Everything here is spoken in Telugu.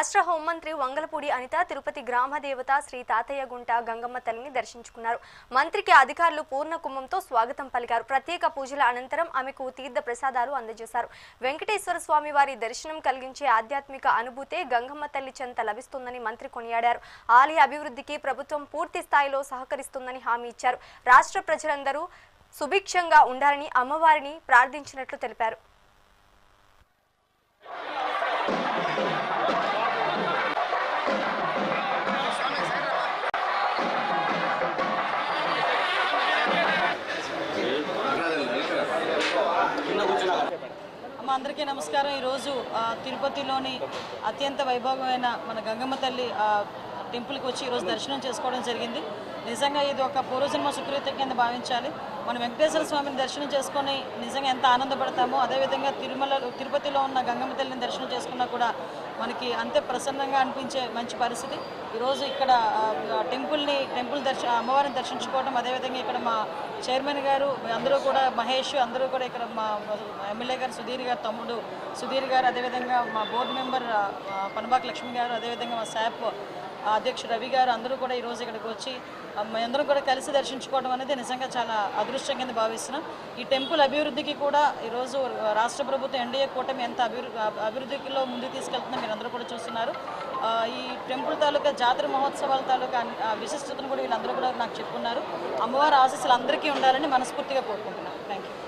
రాష్ట్ర హోంమంత్రి వంగలపూడి అనిత తిరుపతి గ్రామదేవత శ్రీ తాతయ్య గుంట గంగమ్మ తల్లిని దర్శించుకున్నారు. మంత్రికి అధికారులు పూర్ణ కుంభంతో స్వాగతం పలికారు. ప్రత్యేక పూజల అనంతరం ఆమెకు తీర్థ ప్రసాదాలు అందజేశారు. వెంకటేశ్వర స్వామి వారి దర్శనం కలిగించే ఆధ్యాత్మిక అనుభూతే గంగమ్మ తల్లి చెంత లభిస్తుందని మంత్రి కొనియాడారు. ఆలయ అభివృద్ధికి ప్రభుత్వం పూర్తి స్థాయిలో సహకరిస్తుందని హామీ ఇచ్చారు. రాష్ట్ర ప్రజలందరూ సుభిక్షంగా ఉండాలని అమ్మవారిని ప్రార్థించినట్లు తెలిపారు. అమ్మ అందరికీ నమస్కారం. ఈరోజు ఆ, తిరుపతిలోని అత్యంత వైభవమైన మన గంగమ్మ తల్లి ఆ, టెంపుల్కి వచ్చి ఈరోజు దర్శనం చేసుకోవడం జరిగింది. నిజంగా ఇది ఒక పూర్వజన్మ సుకృతి కింద భావించాలి. మనం వెంకటేశ్వర స్వామిని దర్శనం చేసుకొని నిజంగా ఎంత ఆనందపడతామో అదేవిధంగా తిరుమల తిరుపతిలో ఉన్న గంగమ్మ తల్లిని దర్శనం చేసుకున్నా కూడా మనకి అంతే ప్రసన్నంగా అనిపించే మంచి పరిస్థితి. ఈరోజు ఇక్కడ టెంపుల్ని టెంపుల్ దర్శ అమ్మవారిని దర్శించుకోవడం అదేవిధంగా ఇక్కడ మా చైర్మన్ గారు అందరూ కూడా మహేష్ అందరూ కూడా ఇక్కడ మా ఎమ్మెల్యే గారు సుధీర్ గారు తమ్ముడు సుధీర్ గారు అదేవిధంగా మా బోర్డు మెంబర్ పనబాక్ లక్ష్మి గారు అదేవిధంగా మా శాప్ అధ్యక్షుడు రవి గారు అందరూ కూడా ఈరోజు ఇక్కడికి వచ్చి ఆ, మేమందరం కూడా కలిసి దర్శించుకోవడం అనేది నిజంగా చాలా అదృష్టం కింద భావిస్తున్నాం. ఈ టెంపుల్ అభివృద్ధికి కూడా ఈరోజు రాష్ట్ర ప్రభుత్వం ఎన్డీఏ కూటమి ఎంత అభివృద్ధి అభివృద్ధిలో ముందుకు తీసుకెళ్తుందో మీరు అందరూ కూడా చూస్తున్నారు. ఈ టెంపుల్ తాలూకా జాతర మహోత్సవాల తాలూకా విశిష్టతను కూడా వీళ్ళందరూ కూడా నాకు చెప్పుకున్నారు. అమ్మవారి ఆశీస్సులు అందరికీ ఉండాలని మనస్ఫూర్తిగా కోరుకుంటున్నాను. Thank you